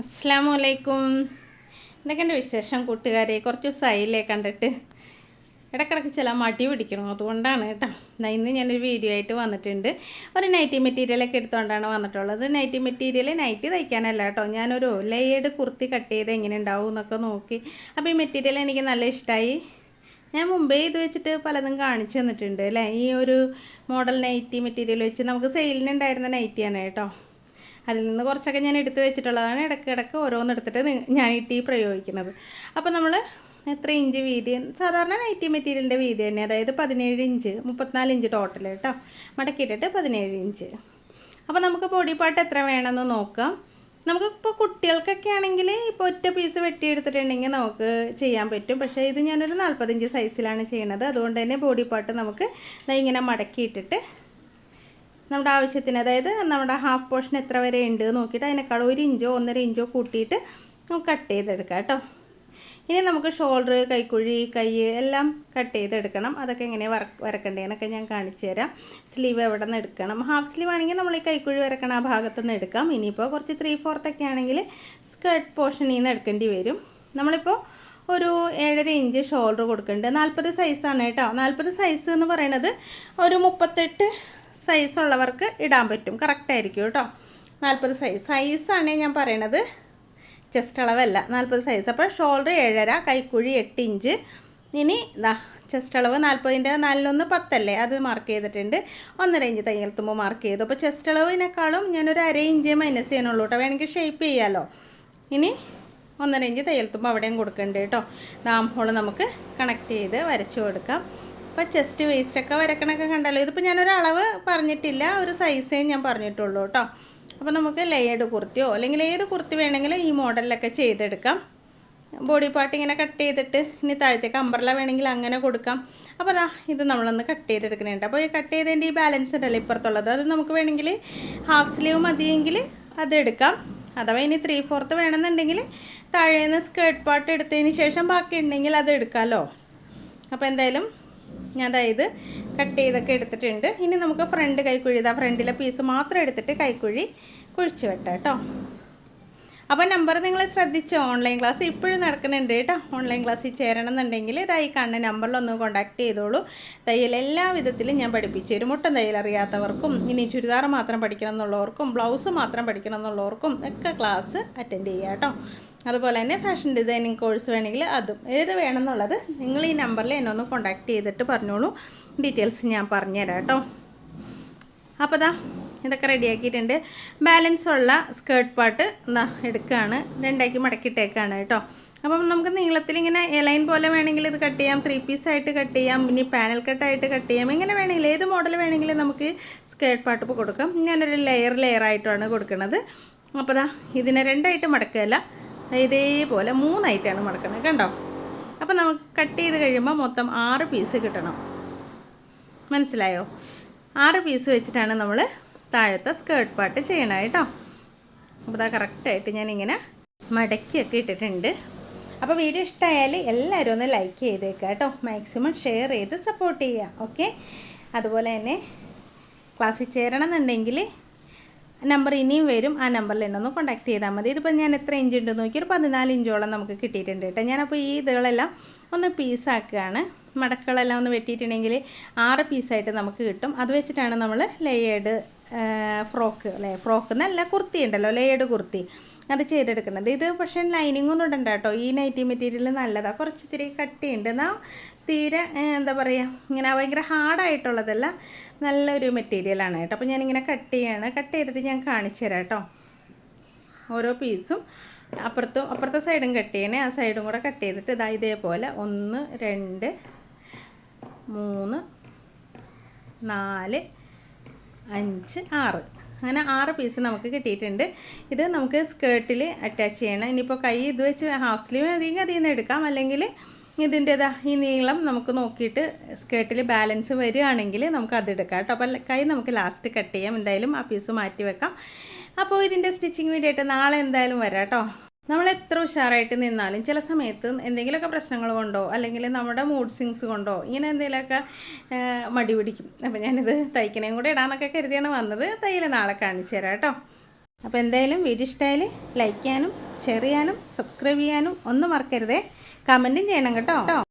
അസ്സാമു അലൈക്കും എന്തൊക്കെയുണ്ട് വിശേഷം കൂട്ടുകാരെ? കുറച്ച് ദിവസമായില്ലേ കണ്ടിട്ട്. ഇടക്കിടക്ക് ചില മടി പിടിക്കണം. അതുകൊണ്ടാണ് കേട്ടോ. ഇന്ന് ഞാനൊരു വീഡിയോ ആയിട്ട് വന്നിട്ടുണ്ട്. ഒരു നൈറ്റി മെറ്റീരിയലൊക്കെ എടുത്തുകൊണ്ടാണ് വന്നിട്ടുള്ളത്. നൈറ്റി മെറ്റീരിയൽ നൈറ്റി തയ്ക്കാനല്ല കേട്ടോ. ഞാനൊരു ലേയേഡ് കുർത്തി കട്ട് ചെയ്ത് എങ്ങനെ ഉണ്ടാവും എന്നൊക്കെ നോക്കി. അപ്പോൾ ഈ മെറ്റീരിയൽ എനിക്ക് നല്ല ഇഷ്ടമായി ഞാൻ മുമ്പേ ഇത് വെച്ചിട്ട് പലതും കാണിച്ചു തന്നിട്ടുണ്ട് അല്ലേ? ഈ ഒരു മോഡൽ നൈറ്റി മെറ്റീരിയൽ വെച്ച് നമുക്ക് സെയിലിനുണ്ടായിരുന്ന നൈറ്റിയാണ് കേട്ടോ. അതിൽ നിന്ന് കുറച്ചൊക്കെ ഞാൻ എടുത്തു വെച്ചിട്ടുള്ളതാണ്. ഇടയ്ക്ക് ഇടയ്ക്ക് ഓരോന്നെടുത്തിട്ട് ഞാൻ ഈ ടീ പ്രയോഗിക്കുന്നത്. അപ്പോൾ നമ്മൾ എത്ര ഇഞ്ച് വീതി? സാധാരണ നൈറ്റി മെറ്റീരിയലിന്റെ വീതി തന്നെ. അതായത് പതിനേഴ് ഇഞ്ച് മുപ്പത്തിനാല് ഇഞ്ച് ടോട്ടൽ കേട്ടോ. മടക്കിയിട്ടിട്ട് പതിനേഴ് ഇഞ്ച് അപ്പോൾ നമുക്ക് ബോഡി പാർട്ട് എത്ര വേണമെന്ന് നോക്കാം. നമുക്കിപ്പോൾ കുട്ടികൾക്കൊക്കെ ആണെങ്കിൽ ഇപ്പോൾ ഒറ്റ പീസ് വെട്ടിയെടുത്തിട്ടുണ്ടെങ്കിൽ നമുക്ക് ചെയ്യാൻ പറ്റും. പക്ഷേ ഇത് ഞാനൊരു നാൽപ്പത്തഞ്ച് സൈസിലാണ് ചെയ്യുന്നത് അതുകൊണ്ട് തന്നെ ബോഡി പാർട്ട് നമുക്ക് ഇങ്ങനെ മടക്കിയിട്ടിട്ട് നമ്മുടെ ആവശ്യത്തിന് അതായത് നമ്മുടെ ഹാഫ് പോർഷൻ എത്ര വരെ ഉണ്ട് നോക്കിയിട്ട് അതിനേക്കാൾ ഒരു ഇഞ്ചോ ഒന്നര ഇഞ്ചോ കൂട്ടിയിട്ട് നമുക്ക് കട്ട് ചെയ്തെടുക്കാം കേട്ടോ. ഇനി നമുക്ക് ഷോൾഡർ കൈക്കുഴി കൈ എല്ലാം കട്ട് ചെയ്തെടുക്കണം. അതൊക്കെ എങ്ങനെയാണ് വര വരക്കണ്ടേന്നൊക്കെ ഞാൻ കാണിച്ചു തരാം. സ്ലീവ് എവിടെ നിന്ന് എടുക്കണം? ഹാഫ് സ്ലീവ് ആണെങ്കിൽ നമ്മൾ ഈ കൈക്കുഴി വരക്കണ ആ ഭാഗത്തു നിന്ന് എടുക്കാം. ഇനിയിപ്പോൾ കുറച്ച് ത്രീ ഫോർത്തൊക്കെ ആണെങ്കിൽ സ്കേർട്ട് പോർഷനിൽ നിന്ന് എടുക്കേണ്ടി വരും. നമ്മളിപ്പോൾ ഒരു ഏഴര ഇഞ്ച് ഷോൾഡർ കൊടുക്കുന്നുണ്ട്. നാൽപ്പത് സൈസാണ് കേട്ടോ. നാൽപ്പത് സൈസ് എന്ന് പറയണത് ഒരു മുപ്പത്തെട്ട് സൈസ് ഉള്ളവർക്ക് ഇടാൻ പറ്റും. കറക്റ്റ് ആയിരിക്കും കേട്ടോ. നാൽപ്പത് സൈസ് സൈസാണ് ഞാൻ പറയണത്. ചെസ്റ്റ് അളവല്ല. നാൽപ്പത് സൈസ് അപ്പോൾ ഷോൾഡർ ഏഴര കൈക്കുഴി എട്ട് ഇഞ്ച്. ഇനി ഇതാ ചെസ്റ്റ് അളവ് നാൽപ്പതിന്റെ നാലിലൊന്ന് പത്തല്ലേ? അത് മാർക്ക് ചെയ്തിട്ടുണ്ട്. ഒന്നര ഇഞ്ച് തയ്യൽ മാർക്ക് ചെയ്തു. അപ്പോൾ ചെസ്റ്റ് അളവിനേക്കാളും ഞാനൊരു അര ഇഞ്ച് മൈനസ് ചെയ്യണുള്ളൂ കേട്ടോ. വേണമെങ്കിൽ ഷേപ്പ് ചെയ്യാമല്ലോ ഇനി ഒന്നര ഇഞ്ച് തയ്യൽ അവിടെയും കൊടുക്കേണ്ടി കേട്ടോ. നാം ഹോൾ നമുക്ക് കണക്ട് ചെയ്ത് വരച്ചു കൊടുക്കാം. അപ്പോൾ ചെസ്റ്റ് വേസ്റ്റൊക്കെ വരക്കണൊക്കെ കണ്ടല്ലോ. ഇതിപ്പോൾ ഞാനൊരു അളവ് പറഞ്ഞിട്ടില്ല ഒരു സൈസേ ഞാൻ പറഞ്ഞിട്ടുള്ളൂ കേട്ടോ അപ്പോൾ നമുക്ക് ലെയേഡ് കുർത്തിയോ അല്ലെങ്കിൽ ഏത് കുർത്തി വേണമെങ്കിലും ഈ മോഡലിലൊക്കെ ചെയ്തെടുക്കാം. ബോഡി പാർട്ട് ഇങ്ങനെ കട്ട് ചെയ്തിട്ട് ഇനി താഴത്തേക്ക് അമ്പർല വേണമെങ്കിൽ അങ്ങനെ കൊടുക്കാം. അപ്പോൾ അതാ ഇത് നമ്മളൊന്ന് കട്ട് ചെയ്തെടുക്കുന്നുണ്ട്. അപ്പോൾ ഈ കട്ട് ചെയ്തതിന്റെ ഈ ബാലൻസ് ഉണ്ടല്ലോ ഇപ്പുറത്തുള്ളത്. അത് നമുക്ക് വേണമെങ്കിൽ ഹാഫ് സ്ലീവ് മതിയെങ്കിൽ അത് എടുക്കാം. അഥവാ ഇനി ത്രീ ഫോർത്ത് വേണമെന്നുണ്ടെങ്കിൽ താഴേന്ന് സ്കേർട്ട് പാർട്ട് എടുത്തതിന് ശേഷം ബാക്കി ഉണ്ടെങ്കിൽ അത് എടുക്കാമല്ലോ അപ്പോൾ എന്തായാലും ഞാൻ അതായത് കട്ട് ചെയ്തൊക്കെ എടുത്തിട്ടുണ്ട്. ഇനി നമുക്ക് ഫ്രണ്ട് കൈക്കുഴി ഇതാ ഫ്രണ്ടിലെ പീസ് മാത്രം എടുത്തിട്ട് കൈക്കുഴി കുഴിച്ച് വെട്ടാം കേട്ടോ. അപ്പോൾ നമ്പർ നിങ്ങൾ ശ്രദ്ധിച്ചോ? ഓൺലൈൻ ക്ലാസ് ഇപ്പോഴും നടക്കുന്നുണ്ട് കേട്ടോ. ഓൺലൈൻ ക്ലാസ്സിൽ ചേരണം എന്നുണ്ടെങ്കിൽ ഇതായി കാണുന്ന നമ്പറിലൊന്ന് കോൺടാക്ട് ചെയ്തോളൂ. തയ്യൽ എല്ലാ വിധത്തിലും ഞാൻ പഠിപ്പിച്ചു തരും. മുട്ടൻ തയ്യൽ അറിയാത്തവർക്കും ഇനി ചുരിദാർ മാത്രം പഠിക്കണം എന്നുള്ളവർക്കും ബ്ലൗസ് മാത്രം പഠിക്കണം എന്നുള്ളവർക്കും ഒക്കെ ക്ലാസ് അറ്റൻഡ് ചെയ്യാം കേട്ടോ. അതുപോലെ തന്നെ ഫാഷൻ ഡിസൈനിങ് കോഴ്സ് വേണമെങ്കിൽ അതും. ഏത് വേണമെന്നുള്ളത് നിങ്ങൾ ഈ നമ്പറിൽ എന്നെ ഒന്ന് കോൺടാക്ട് ചെയ്തിട്ട് പറഞ്ഞോളൂ. ഡീറ്റെയിൽസ് ഞാൻ പറഞ്ഞുതരാം കേട്ടോ. അപ്പോൾ ദാ ഇതൊക്കെ റെഡിയാക്കിയിട്ടുണ്ട് ബാലൻസ് ഉള്ള സ്കേർട്ട് പാട്ട് എന്നാ എടുക്കുകയാണ് രണ്ടാക്കി മടക്കിയിട്ടേക്കാണ് കേട്ടോ. അപ്പം നമുക്ക് നീളത്തിൽ ഇങ്ങനെ എലൈൻ പോലെ വേണമെങ്കിൽ ഇത് കട്ട് ചെയ്യാം. ത്രീ പീസായിട്ട് കട്ട് ചെയ്യാം. ഇനി പാനൽ കട്ടായിട്ട് കട്ട് ചെയ്യാം. ഇങ്ങനെ വേണമെങ്കിൽ ഏത് മോഡൽ വേണമെങ്കിലും നമുക്ക് സ്കേർട്ട് പാട്ട് കൊടുക്കാം. ഞാനൊരു ലെയർ ലെയർ ആയിട്ടാണ് കൊടുക്കുന്നത്. അപ്പോൾ ദാ ഇതിനെ രണ്ടായിട്ട് മടക്കുകയല്ല. ഇതേപോലെ മൂന്നായിട്ടാണ് മടക്കുന്നത് കണ്ടോ? അപ്പോൾ നമുക്ക് കട്ട് ചെയ്ത് കഴിയുമ്പോൾ മൊത്തം ആറ് പീസ് കിട്ടണം. മനസ്സിലായോ? ആറ് പീസ് വെച്ചിട്ടാണ് നമ്മൾ താഴത്തെ സ്കേർട്ട് പാട്ട് ചെയ്യണത് കേട്ടോ. അപ്പോൾ അതാ കറക്റ്റായിട്ട് ഞാനിങ്ങനെ മടക്കിയൊക്കെ ഇട്ടിട്ടുണ്ട്. അപ്പോൾ വീഡിയോ ഇഷ്ടമായാൽ എല്ലാവരും ഒന്ന് ലൈക്ക് ചെയ്തേക്കുക കേട്ടോ. മാക്സിമം ഷെയർ ചെയ്ത് സപ്പോർട്ട് ചെയ്യുക ഓക്കെ അതുപോലെ തന്നെ ക്ലാസ്സിൽ ചേരണം എന്നുണ്ടെങ്കിൽ നമ്പർ ഇനിയും വരും. ആ നമ്പറിൽ എന്നെ ഒന്ന് കോൺടാക്ട് ചെയ്താൽ മതി. ഇതിപ്പോൾ ഞാൻ എത്ര ഇഞ്ച് ഉണ്ടെന്ന് നോക്കി ഒരു പതിനാല് ഇഞ്ചോളം നമുക്ക് കിട്ടിയിട്ടുണ്ട് കേട്ടോ. ഞാനപ്പോൾ ഈ ഇതുകളെല്ലാം ഒന്ന് പീസാക്കുകയാണ് മടക്കുകളെല്ലാം ഒന്ന് വെട്ടിയിട്ടുണ്ടെങ്കിൽ ആറ് പീസായിട്ട് നമുക്ക് കിട്ടും. അത് വെച്ചിട്ടാണ് നമ്മൾ ലേയേഡ് ഫ്രോക്ക് അല്ലേ? ഫ്രോക്ക് നല്ല കുർത്തി ഉണ്ടല്ലോ. ലേയേഡ് കുർത്തി അത് ചെയ്തെടുക്കുന്നത്. ഇത് പക്ഷേ ലൈനിങ് ഒന്നും ഇടണ്ട ഈ നൈറ്റി മെറ്റീരിയൽ നല്ലതാണ് കുറച്ച് ഇത്തിരി കട്ടിയുണ്ട്. എന്നാൽ തീരെ എന്താ പറയുക ഇങ്ങനെ ഭയങ്കര ഹാർഡായിട്ടുള്ളതല്ല നല്ലൊരു മെറ്റീരിയലാണ് കേട്ടോ. അപ്പോൾ ഞാനിങ്ങനെ കട്ട് ചെയ്യാണ്. കട്ട് ചെയ്തിട്ട് ഞാൻ കാണിച്ചു തരാം കേട്ടോ. ഓരോ പീസും അപ്പുറത്തും അപ്പുറത്തെ സൈഡും കട്ട് ചെയ്യണേ. ആ സൈഡും കൂടെ കട്ട് ചെയ്തിട്ട് ഇതാ ഇതേപോലെ ഒന്ന് രണ്ട് മൂന്ന് നാല് അഞ്ച് ആറ്. അങ്ങനെ ആറ് പീസ് നമുക്ക് കിട്ടിയിട്ടുണ്ട്. ഇത് നമുക്ക് സ്കേർട്ടിൽ അറ്റാച്ച് ചെയ്യണം. ഇനിയിപ്പോൾ കൈ ഇത് വെച്ച് ഹാഫ് സ്ലീവ് അധികം അതിൽ നിന്ന് എടുക്കാം. അല്ലെങ്കിൽ ഇതിന്റെതാ ഈ നീളം നമുക്ക് നോക്കിയിട്ട് സ്കേർട്ടിൽ ബാലൻസ് വരികയാണെങ്കിൽ നമുക്ക് അതെടുക്കാം കേട്ടോ. അപ്പോൾ കൈ നമുക്ക് ലാസ്റ്റ് കട്ട് ചെയ്യാം. എന്തായാലും ആ പീസ് മാറ്റി വെക്കാം. അപ്പോൾ ഇതിന്റെ സ്റ്റിച്ചിങ് വേണ്ടിയിട്ട് നാളെ എന്തായാലും വരാം കേട്ടോ. നമ്മൾ എത്ര ഉഷാറായിട്ട് നിന്നാലും ചില സമയത്ത് എന്തെങ്കിലുമൊക്കെ പ്രശ്നങ്ങൾ കൊണ്ടോ അല്ലെങ്കിൽ നമ്മുടെ മൂഡ് സിങ്സ് കൊണ്ടോ ഇങ്ങനെ എന്തെങ്കിലുമൊക്കെ മടി പിടിക്കും. അപ്പോൾ ഞാനിത് തയ്ക്കണേയും കൂടെ ഇടാമെന്നൊക്കെ കരുതിയാണ് വന്നത്. തയ്യൽ നാളെ കാണിച്ചു തരാം കേട്ടോ. അപ്പോൾ എന്തായാലും വീഡിയോ ഇഷ്ടമായാൽ ലൈക്ക് ചെയ്യാനും ഷെയർ ചെയ്യാനും സബ്സ്ക്രൈബ് ചെയ്യാനും ഒന്നും മറക്കരുതേ. കമന്റും ചെയ്യണം കേട്ടോ.